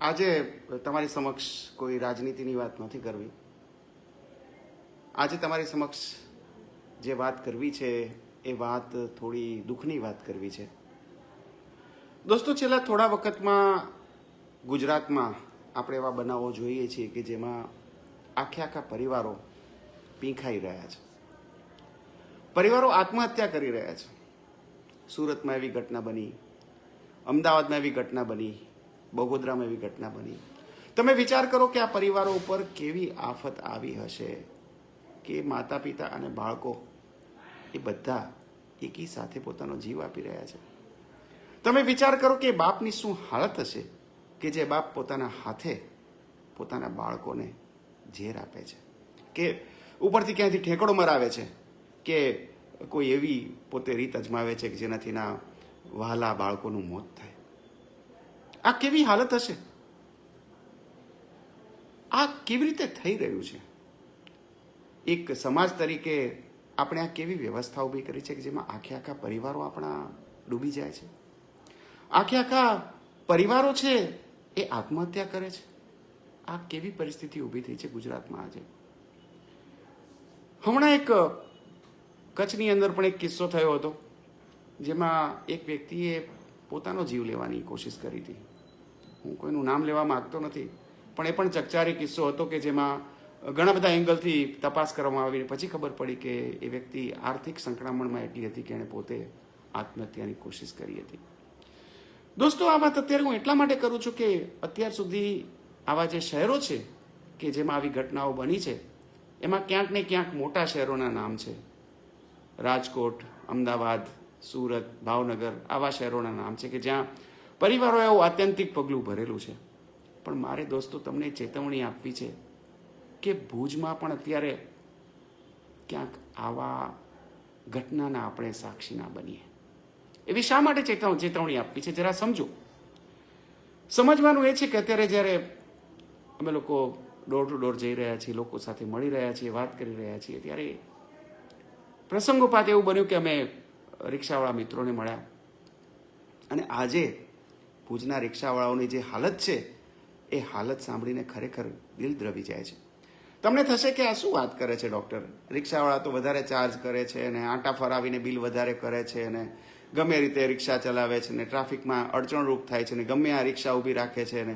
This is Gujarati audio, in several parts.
આજે તમારી સમક્ષ કોઈ રાજનીતિની વાત નથી કરવી. આજે તમારી સમક્ષ જે વાત કરવી છે, એ વાત થોડી દુઃખની વાત કરવી છે. દોસ્તો, છેલ્લા થોડા વખતમાં ગુજરાતમાં આપણે એવા બનાવો જોઈએ છીએ કે જેમાં આખે આખા પરિવારો પીંખાઈ રહ્યા છે. પરિવારો આત્મહત્યા કરી રહ્યા છે. સુરતમાં એવી ઘટના બની, અમદાવાદમાં એવી ઘટના બની બગોદરામાં એવી ઘટના બની. તમે વિચાર કરો કે આ પરિવારો ઉપર કેવી આફત આવી હશે કે માતા પિતા અને બાળકો એ બધા એકી સાથે પોતાનો જીવ આપી રહ્યા છે. તમે વિચાર કરો કે બાપની શું હાલત હશે કે જે બાપ પોતાના હાથે પોતાના બાળકોને ઝેર આપે છે. કે ઉપરથી ક્યાંયથી ઠેકડો મરાવે છે કે કોઈ એવી પોતે રીત અજમાવે છે કે જેનાથી ના વહાલા બાળકોનું મોત થાય. આ કેવી હાલત હશે? આ કેવી રીતે થઈ રહ્યું છે? એક સમાજ તરીકે આપણે આ કેવી વ્યવસ્થા ઊભી કરી છે કે જેમાં આખે આખા પરિવારો આપણા ડૂબી જાય છે? આખે આખા પરિવારો છે એ આત્મહત્યા કરે છે? આ કેવી પરિસ્થિતિ ઊભી થઈ છે ગુજરાતમાં આજે? હમણાં એક, કચ્છની અંદર પણ એક કિસ્સો થયો હતો, જેમાં એક વ્યક્તિએ પોતાનો જીવ લેવાની કોશિશ કરી હતી. હું કોઈનું નામ લેવા માગતો નથી. પણ એ પણ ચકચારી કિસ્સો હતો કે જેમાં ઘણા બધા એંગલથી તપાસ કરવામાં આવી. પછી ખબર પડી કે એ વ્યક્તિ આર્થિક સંકળામણમાં એટલી હતી કે એણે પોતે આત્મહત્યાની કોશિશ કરી હતી. દોસ્તો આ વાત અત્યારે હું એટલા માટે કરું છું કે અત્યાર સુધી આવા જે શહેરો છે કે જેમાં આવી ઘટનાઓ બની છે, એમાં ક્યાંક ને ક્યાંક મોટા શહેરોના નામ છે. રાજકોટ, અમદાવાદ, સુરત, ભાવનગર આવા શહેરોના નામ છે કે જ્યાં પરિવારોએ એવું આત્યંતિક પગલું ભરેલું છે. પણ મારે દોસ્તો તમને ચેતવણી આપવી છે કે ભુજમાં પણ અત્યારે ક્યાંક આવા ઘટનાના આપણે સાક્ષી ના બનીએ. એવી શા માટે ચેતવ, ચેતવણી આપવી છે? જરા સમજો. સમજવાનું એ છે કે અત્યારે જ્યારે અમે લોકો ડોર ટુ ડોર જઈ રહ્યા છીએ, લોકો સાથે મળી રહ્યા છીએ, વાત કરી રહ્યા છીએ, ત્યારે પ્રસંગોપાત એવું બન્યું કે અમે રિક્ષાવાળા મિત્રોને મળ્યા. અને આજે ભુજના રિક્ષાવાળાઓની જે હાલત છે, એ હાલત સાંભળીને ખરેખર દિલ દ્રવી જાય છે. તમને થશે કે આ શું વાત કરે છે ડૉક્ટર? રિક્ષાવાળા તો વધારે ચાર્જ કરે છે અને આંટા ફરાવીને બિલ વધારે કરે છે અને ગમે રીતે રિક્ષા ચલાવે છે ને ટ્રાફિકમાં અડચણરૂપ થાય છે ને ગમે આ રિક્ષા ઊભી રાખે છે ને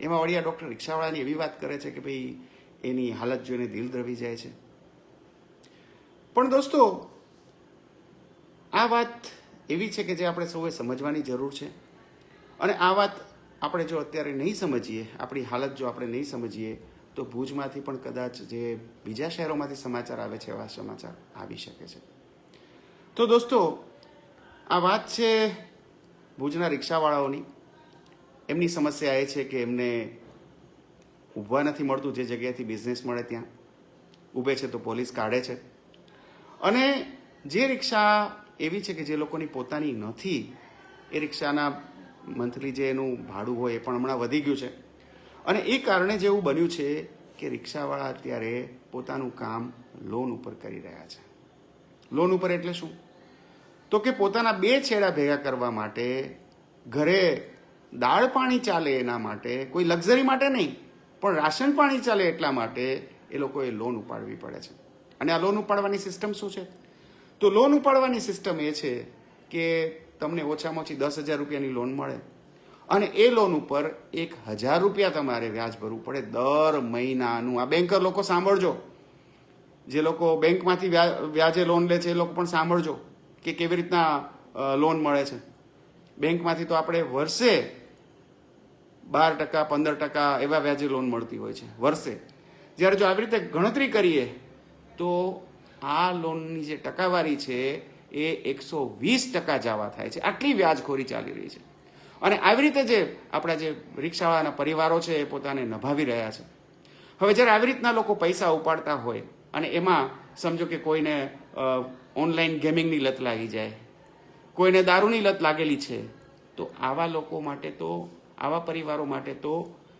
એમાં વળી ડૉક્ટર રિક્ષાવાળાની એવી વાત કરે છે કે ભાઈ એની હાલત જોઈને દિલ દ્રવી જાય છે. પણ દોસ્તો, આ વાત એવી છે કે જે આપણે સૌએ સમજવાની જરૂર છે. અને આ વાત આપણે જો અત્યારે નહીં સમજીએ, આપણી હાલત જો આપણે નહીં સમજીએ, તો ભુજમાંથી પણ કદાચ જે બીજા શહેરોમાંથી સમાચાર આવે છે એવા સમાચાર આવી શકે છે. તો દોસ્તો, આ વાત છે ભુજના રિક્ષાવાળાઓની. એમની સમસ્યા એ છે કે એમને ઊભવા નથી મળતું જે જગ્યાએથી બિઝનેસ મળે ત્યાં. ઊભે છે તો પોલીસ કાઢે છે. અને જે રિક્ષા એવી છે કે જે લોકોની પોતાની નથી, એ રિક્ષાના મંથલી જે એનું ભાડું હોય એ પણ હમણાં વધી ગયું છે. અને એ કારણે જેવું બન્યું છે કે રિક્ષાવાળા અત્યારે પોતાનું કામ લોન ઉપર કરી રહ્યા છે. લોન ઉપર એટલે શું? તો કે પોતાના બે છેડા ભેગા કરવા માટે ઘરે દાળ પાણી ચાલે એના માટે, કોઈ લક્ઝરી માટે નહીં, પણ રાશન પાણી ચાલે એટલા માટે એ લોકોએ લોન ઉપાડવી પડે છે. અને આ લોન ઉપાડવાની સિસ્ટમ શું છે? તો લોન ઉપાડવાની સિસ્ટમ એ છે કે તમને ઓછામાં ઓછી દસ હજાર રૂપિયાની લોન મળે. અને એ લોન ઉપર એક હજાર રૂપિયા તમારે વ્યાજ ભરવું પડે દર મહિનાનું. આ બેન્કર લોકો સાંભળજો. જે લોકો બેંકમાંથી વ્યાજે લોન લે છે, એ લોકો પણ સાંભળજો કે કેવી રીતના લોન મળે છે. બેંકમાંથી તો આપણે વર્ષે બાર ટકા, પંદર ટકા એવા વ્યાજે લોન મળતી હોય છે, વર્ષે. જ્યારે જો આવી રીતે ગણતરી કરીએ, તો આ લોનની જે ટકાવારી છે એ એકસો વીસ ટકા જવા થાય છે. આટલી વ્યાજખોરી ચાલી રહી છે. અને આવી રીતે જે આપણા જે રિક્ષાવાળાના પરિવારો છે એ પોતાને નભાવી રહ્યા છે. હવે જ્યારે આવી રીતના લોકો પૈસા ઉપાડતા હોય અને એમાં સમજો કે કોઈને ઓનલાઈન ગેમિંગની લત લાગી જાય, કોઈને દારૂની લત લાગેલી છે, તો આવા લોકો માટે તો, આવા પરિવારો માટે તો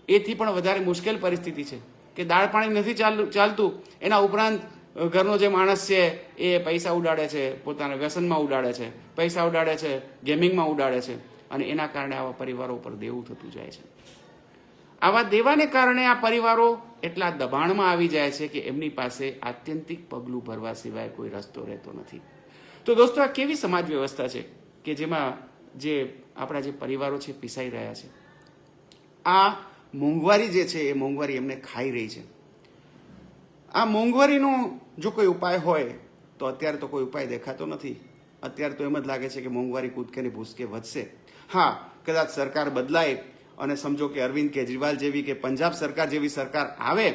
એથી પણ વધારે મુશ્કેલ પરિસ્થિતિ છે કે દાળ પાણી નથી ચાલુ ચાલતું. એના ઉપરાંત ઘરનો જે માણસ છે, એ પૈસા ઉડાડે છે, પોતાના વ્યસનમાં ઉડાડે છે, પૈસા ઉડાડે છે, ગેમિંગમાં ઉડાડે છે અને એના કારણે આવા પરિવારો ઉપર દેવું થતું જાય છે. આવા દેવાને કારણે આ પરિવારો એટલા દબાણમાં આવી જાય છે કે એમની પાસે આત્યંતિક પગલું ભરવા સિવાય કોઈ રસ્તો રહેતો નથી. તો દોસ્તો, આ કેવી સમાજ વ્યવસ્થા છે કે જેમાં જે આપણા જે પરિવારો છે, પીસાઈ રહ્યા છે? આ મોંઘવારી જે છે, એ મોંઘવારી એમને ખાઈ રહી છે. આ મોંઘવારીનો જો કોઈ ઉપાય હોય, તો અત્યારે તો કોઈ ઉપાય દેખાતો નથી. અત્યારે તો એમ જ લાગે છે કે મોંઘવારી કૂદકેની ભૂસકે વધશે. હા, કદાચ સરકાર બદલાય અને સમજો કે અરવિંદ કેજરીવાલ જેવી કે પંજાબ સરકાર જેવી સરકાર આવે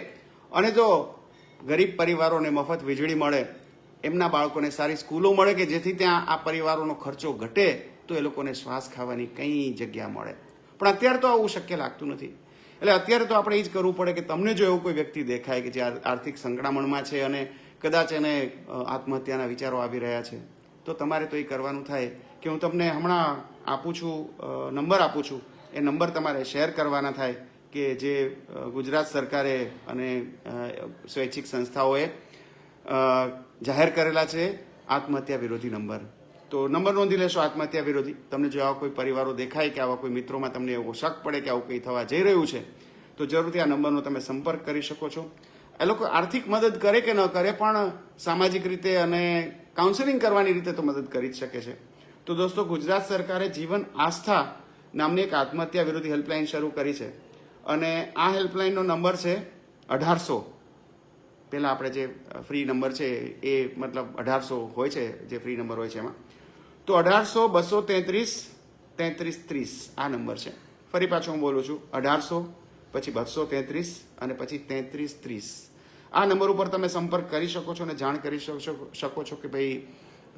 અને જો ગરીબ પરિવારોને મફત વીજળી મળે, એમના બાળકોને સારી સ્કૂલો મળે કે જેથી ત્યાં આ પરિવારોનો ખર્ચો ઘટે, તો એ લોકોને શ્વાસ ખાવાની કંઈ જગ્યા મળે. પણ અત્યારે તો આવું શક્ય લાગતું નથી. એટલે અત્યારે તો આપણે એ જ કરવું પડે કે તમને જો એવો કોઈ વ્યક્તિ દેખાય કે જે આર્થિક સંકળામણમાં છે અને કદાચ એને આત્મહત્યાના વિચારો આવી રહ્યા છે, તો તમારે તો એ કરવાનું થાય કે હું તમને હમણાં આપું છું નંબર આપું છું, એ નંબર તમારે શેર કરવાના થાય કે જે ગુજરાત સરકારે અને સ્વૈચ્છિક સંસ્થાઓએ જાહેર કરેલા છે આત્મહત્યા વિરોધી નંબર. તો નંબર નોંધી લેશો આત્મહત્યા વિરોધી. તમને જો આવા કોઈ પરિવારો દેખાય કે આવા કોઈ મિત્રોમાં તમને એવો શક પડે કે આવું કંઈ થવા જઈ રહ્યું છે, તો જરૂરથી આ નંબરનો તમે સંપર્ક કરી શકો છો. એ લોકો આર્થિક મદદ કરે કે ન કરે પણ સામાજિક રીતે અને કાઉન્સેલિંગ કરવાની રીતે તો મદદ કરી જ શકે છે. તો દોસ્તો, ગુજરાત સરકારે જીવન આસ્થા નામની એક આત્મહત્યા વિરોધી હેલ્પલાઇન શરૂ કરી છે. અને આ હેલ્પલાઇનનો નંબર છે અઢારસો. પહેલાં આપણે જે ફ્રી નંબર છે એ મતલબ અઢારસો હોય છે, જે ફ્રી નંબર હોય છે એમાં. તો અઢારસો બસો તેત્રીસ તેત્રીસ ત્રીસ આ નંબર છે. ફરી પાછો હું બોલું છું, અઢારસો, પછી બસો તેત્રીસ અને પછી તેત્રીસ ત્રીસ. આ નંબર ઉપર તમે સંપર્ક કરી શકો છો અને જાણ કરી શકો છો- કે ભાઈ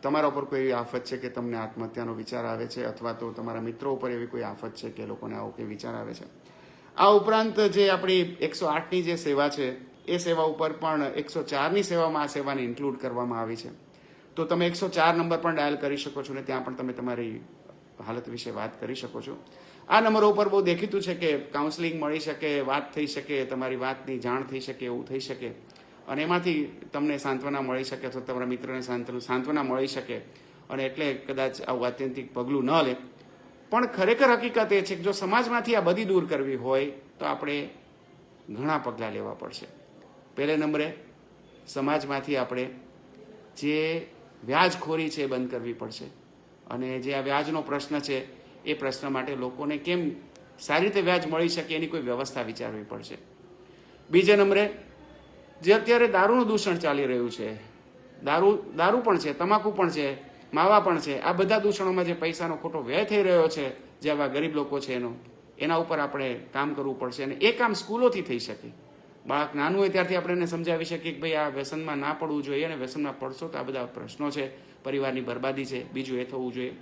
તમારા ઉપર કોઈ એવી આફત છે કે તમને આત્મહત્યાનો વિચાર આવે છે અથવા તો તમારા મિત્રો ઉપર એવી કોઈ આફત છે કે લોકોને આવો કોઈ વિચાર આવે છે? આ ઉપરાંત જે આપણી એકસો આઠની જે સેવા છે એ સેવા ઉપર પણ એકસો ચારની સેવામાં આ સેવાને ઇન્ક્લુડ કરવામાં આવી છે. તો તમે એકસો ચાર નંબર પણ ડાયલ કરી શકો છો ને ત્યાં પણ તમે તમારી હાલત વિશે વાત કરી શકો છો. આ નંબરો ઉપર બહુ દેખીતું છે કે કાઉન્સેલિંગ મળી શકે, વાત થઈ શકે, તમારી વાતની જાણ થઈ શકે, એવું થઈ શકે. અને એમાંથી તમને સાંત્વના મળી શકે અથવા તમારા મિત્રને સાંત્વના મળી શકે. અને એટલે કદાચ આવું આત્યંતિક પગલું ન લે. પણ ખરેખર હકીકત એ છે કે જો સમાજમાંથી આ બધી દૂર કરવી હોય તો આપણે ઘણા પગલાં લેવા પડશે. પહેલે નંબરે સમાજમાંથી આપણે જે વ્યાજખોરી છે એ બંધ કરવી પડશે. અને જે આ વ્યાજનો પ્રશ્ન છે, એ પ્રશ્ન માટે લોકોને કેમ સારી રીતે વ્યાજ મળી શકે એની કોઈ વ્યવસ્થા વિચારવી પડશે. બીજા નંબરે, જે અત્યારે દારૂનું દૂષણ ચાલી રહ્યું છે, દારૂ દારૂ પણ છે, તમાકુ પણ છે, માવા પણ છે, આ બધા દૂષણોમાં જે પૈસાનો ખોટો વ્યય થઈ રહ્યો છે, જે આવા ગરીબ લોકો છે એનો, એના ઉપર આપણે કામ કરવું પડશે અને એ કામ સ્કૂલોથી થઈ શકે. બાળક નાનું હોય ત્યારથી આપણે એને સમજાવી શકીએ કે ભાઈ આ વ્યસનમાં ના પડવું જોઈએ અને વ્યસનમાં પડશો તો આ બધા પ્રશ્નો છે, પરિવારની બરબાદી છે, બીજું એ થવું જોઈએ.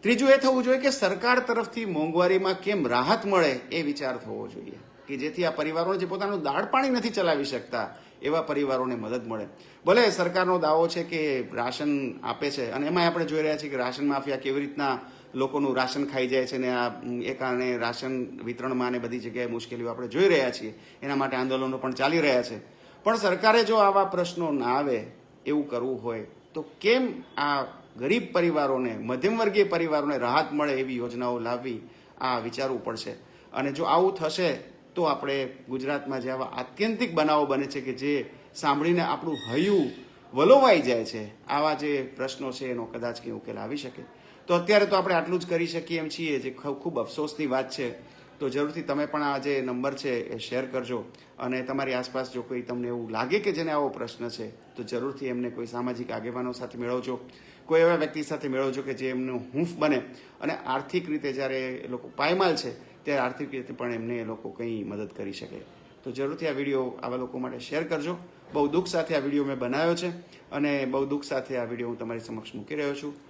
ત્રીજું એ થવું જોઈએ કે સરકાર તરફથી મોંઘવારીમાં કેમ રાહત મળે એ વિચાર થવો જોઈએ. કે જેથી આ પરિવારોને જે પોતાનું દાળ પાણી નથી ચલાવી શકતા, એવા પરિવારોને મદદ મળે. ભલે સરકારનો દાવો છે કે રાશન આપે છે અને એમાં આપણે જોઈ રહ્યા છીએ કે રાશન માફિયા કેવી રીતના લોકોનું રાશન ખાઈ જાય છે ને આ એ કારણે રાશન વિતરણમાં ને બધી જગ્યાએ મુશ્કેલીઓ આપણે જોઈ રહ્યા છીએ. એના માટે આંદોલનો પણ ચાલી રહ્યા છે. પણ સરકારે જો આવા પ્રશ્નો ના આવે, એવું કરવું હોય, તો કેમ આ ગરીબ પરિવારોને, મધ્યમવર્ગીય પરિવારોને રાહત મળે એવી યોજનાઓ લાવવી આ વિચારવું પડશે? અને જો આવું થશે, તો આપણે ગુજરાતમાં જે આવા આત્યંતિક બનાવો બને છે કે જે સાંભળીને આપણું હૈયું વલોવાઈ જાય છે, આવા જે પ્રશ્નો છે એનો કદાચ કંઈ ઉકેલ આવી શકે. તો અત્યારે તો આપણે આટલું જ કરી શકીએ એમ છીએ, જે ખૂબ અફસોસની વાત છે. તો જરૂરથી તમે પણ આ જે નંબર છે એ શેર કરજો અને તમારી આસપાસ જો કોઈ તમને એવું લાગે કે જેને આવો પ્રશ્ન છે, તો જરૂરથી એમને કોઈ સામાજિક આગેવાનો સાથે મેળવજો. કોઈ એવા વ્યક્તિ સાથે મેળવજો કે જે એમનું હૂંફ બને અને આર્થિક રીતે જ્યારે એ લોકો પાયમાલ છે, ત્યારે આર્થિક રીતે પણ એમને એ લોકો કંઈ મદદ કરી શકે. તો જરૂરથી આ વીડિયો આવા લોકો માટે શેર કરજો. બહુ દુઃખ સાથે આ વીડિયો મેં બનાવ્યો છે અને બહુ દુઃખ સાથે આ વીડિયો હું તમારી સમક્ષ મૂકી રહ્યો છું.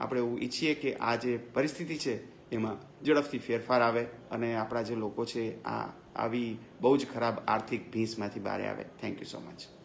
આપણે એવું ઈચ્છીએ કે આ જે પરિસ્થિતિ છે, એમાં ઝડપથી ફેરફાર આવે અને આપણા જે લોકો છે, આ આવી બહુ જ ખરાબ આર્થિક ભીંસમાંથી બહાર આવે. Thank you so much